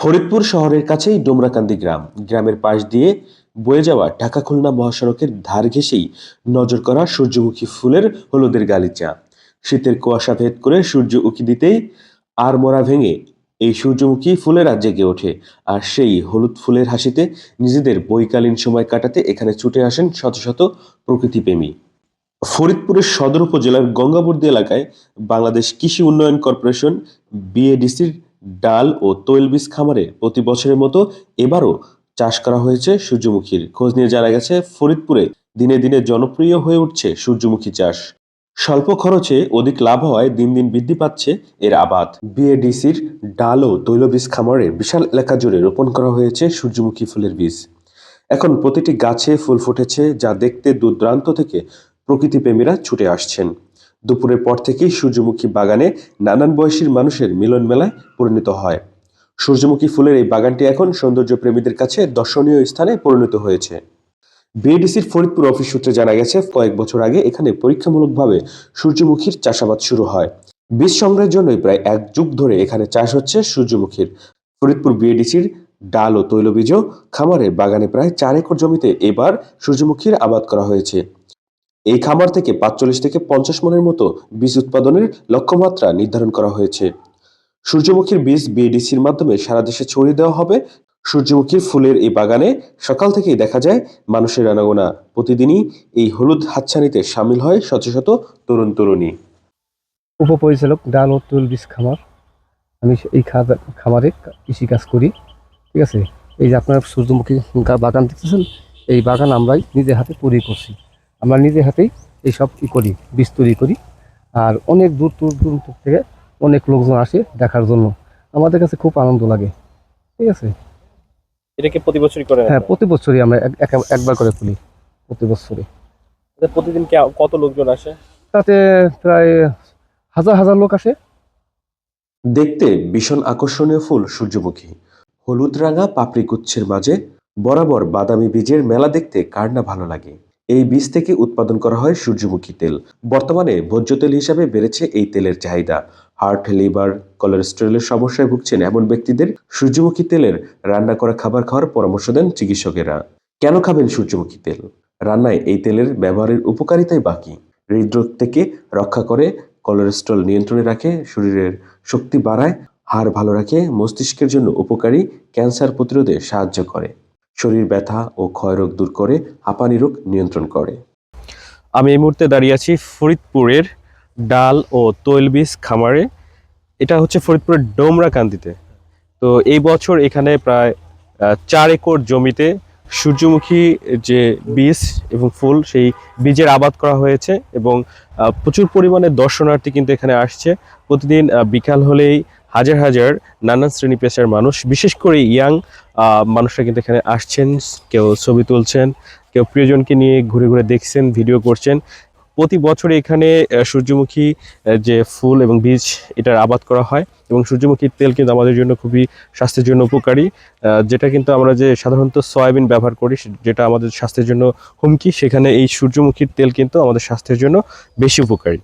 ফরিদপুর শহরের কাছেই ডোমরাকান্দি গ্রাম। গ্রামের পাশ দিয়ে বয়ে যাওয়া ঢাকা খুলনা মহাসড়কের ধার ঘেঁষেই নজর করা সূর্যমুখী ফুলের হলুদের গালিচা। শীতের কুয়াশা ভেদ করে সূর্য উকি দিতেই আর মোড়া ভেঙে এই সূর্যমুখী ফুলেরা জেগে ওঠে। আর সেই হলুদ ফুলের হাসিতে নিজেদের বৈকালীন সময় কাটাতে এখানে ছুটে আসেন শত শত প্রকৃতিপ্রেমী। ফরিদপুরের সদর উপজেলার গঙ্গাবর্দী এলাকায় বাংলাদেশ কৃষি উন্নয়ন কর্পোরেশন বিএডিসির ডাল ও তৈলবীজ খামারে প্রতি বছরের মতো এবারও চাষ করা হয়েছে সূর্যমুখীর। খোঁজ নিয়ে জানা গেছে, ফরিদপুরে দিনে দিনে জনপ্রিয় হয়ে উঠছে সূর্যমুখী চাষ। স্বল্প খরচে অধিক লাভ হওয়ায় দিন দিন বৃদ্ধি পাচ্ছে এর আবাদ। বিএডিসির ডাল ও তৈলবীজ খামারে বিশাল এলাকা জুড়ে রোপণ করা হয়েছে সূর্যমুখী ফুলের বীজ। এখন প্রতিটি গাছে ফুল ফুটেছে, যা দেখতে দূর থেকে প্রকৃতিপ্রেমীরা ছুটে আসছেন। দুপুরের পর থেকেই সূর্যমুখী বাগানে নানান বয়সীর মানুষের মিলন মেলায় পরিণত হয়। সূর্যমুখী ফুলের এই বাগানটি এখন সৌন্দর্য প্রেমীদের কাছে দর্শনীয় স্থানে পরিণত হয়েছে। বিএডিসির ফরিদপুর অফিস সূত্রে জানা গেছে, কয়েক বছর আগে এখানে পরীক্ষামূলকভাবে সূর্যমুখীর চাষাবাদ শুরু হয়। বীজ সংগ্রহের জন্যই প্রায় এক যুগ ধরে এখানে চাষ হচ্ছে সূর্যমুখীর। ফরিদপুর বিএডিসির ডাল ও তৈলবীজ খামারের বাগানে প্রায় চার একর জমিতে এবার সূর্যমুখীর আবাদ করা হয়েছে। এই খামার থেকে পাঁচচল্লিশ থেকে পঞ্চাশ মনের মতো বীজ উৎপাদনের লক্ষ্যমাত্রা নির্ধারণ করা হয়েছে। সূর্যমুখীর বীজ বিএডিসির মাধ্যমে সারা দেশে ছড়িয়ে দেওয়া হবে। সূর্যমুখীর ফুলের এই বাগানে সকাল থেকেই দেখা যায় মানুষের আনাগোনা। প্রতিদিনই এই হলুদ হাতছানিতে সামিল হয় শত শত তরুণ তরুণী। উপপরিচালক ডাল ও তৈল বীজ খামার। আমি এই খামারে কৃষি কাজ করি, ঠিক আছে? এই যে আপনার সূর্যমুখী বাগান দেখতেছেন, এই বাগান আমরাই নিজের হাতে তৈরি করছি। আমরা নিজে হাতেই এই সব ই করি বীজ তৈরি করি। আর অনেক দূর দূর দূরান্ত থেকে অনেক লোকজন আসে দেখার জন্য। আমাদের কাছে খুব আনন্দ লাগে। ঠিক আছে? এটাকে প্রতি বছরই করে হ্যাঁ প্রতি বছরই আমরা এক- এক- একবার করে খুলি প্রতি বছরই। প্রতিদিন কি কত লোকজন আসে? তাতে প্রায় হাজার হাজার লোক আসে। দেখতে ভীষণ আকর্ষণীয় ফুল সূর্যমুখী। হলুদ রাঙা পাপড়ি গুচ্ছের মাঝে বরাবর বাদামি বীজের মেলা দেখতে কার না ভালো লাগে। এই বীজ থেকে উৎপাদন করা হয় সূর্যমুখী তেল। বর্তমানে ভোজ্য তেল হিসাবে বেড়েছে এই তেলের চাহিদা। হার্ট, লিভার, কোলেস্টেরলের সমস্যায় ভুগছেন এমন ব্যক্তিদের সূর্যমুখী তেলের রান্না করা খাবার খাওয়ার পরামর্শ দেন চিকিৎসকেরা। কেন খাবেন সূর্যমুখী তেল? রান্নায় এই তেলের ব্যবহারের উপকারিতাই বাকি। হৃদরোগ থেকে রক্ষা করে কোলেস্ট্রল নিয়ন্ত্রণে রাখে, শরীরের শক্তি বাড়ায়, হাড় ভালো রাখে, মস্তিষ্কের জন্য উপকারী, ক্যান্সার প্রতিরোধে সাহায্য করে। শরীর ব্যথা ও ক্ষয়রোগ দূর করে হাঁপানি রোগ নিয়ন্ত্রণ করে। আমি এই মুহূর্তে দাঁড়িয়ে আছি ফরিদপুরের ডাল ও তৈলবীজ খামারে। এটা হচ্ছে ফরিদপুরের ডোমরাকান্দিতে। তো এই বছর এখানে প্রায় চার একর জমিতে সূর্যমুখী যে বীজ এবং ফুল, সেই বীজের আবাদ করা হয়েছে এবং প্রচুর পরিমাণে দর্শনার্থী কিন্তু এখানে আসছে। প্রতিদিন বিকাল হলেই হাজার হাজার নানান শ্রেণি পেশার মানুষ, বিশেষ করে ইয়াং মানুষরা কিন্তু এখানে আসছেন, কেউ ছবি তুলছেন, কেউ প্রিয়জনকে নিয়ে ঘুরে ঘুরে দেখছেন, ভিডিও করছেন। প্রতি বছর এখানে সূর্যমুখী যে ফুল এবং বীজ, এটার আবাদ করা হয় এবং সূর্যমুখীর তেল কিন্তু আমাদের জন্য খুবই স্বাস্থ্যের জন্য উপকারী। যেটা কিন্তু আমরা যে সাধারণত সয়াবিন ব্যবহার করি যেটা আমাদের স্বাস্থ্যের জন্য হুমকি, সেখানে এই সূর্যমুখীর তেল কিন্তু আমাদের স্বাস্থ্যের জন্য বেশি উপকারী।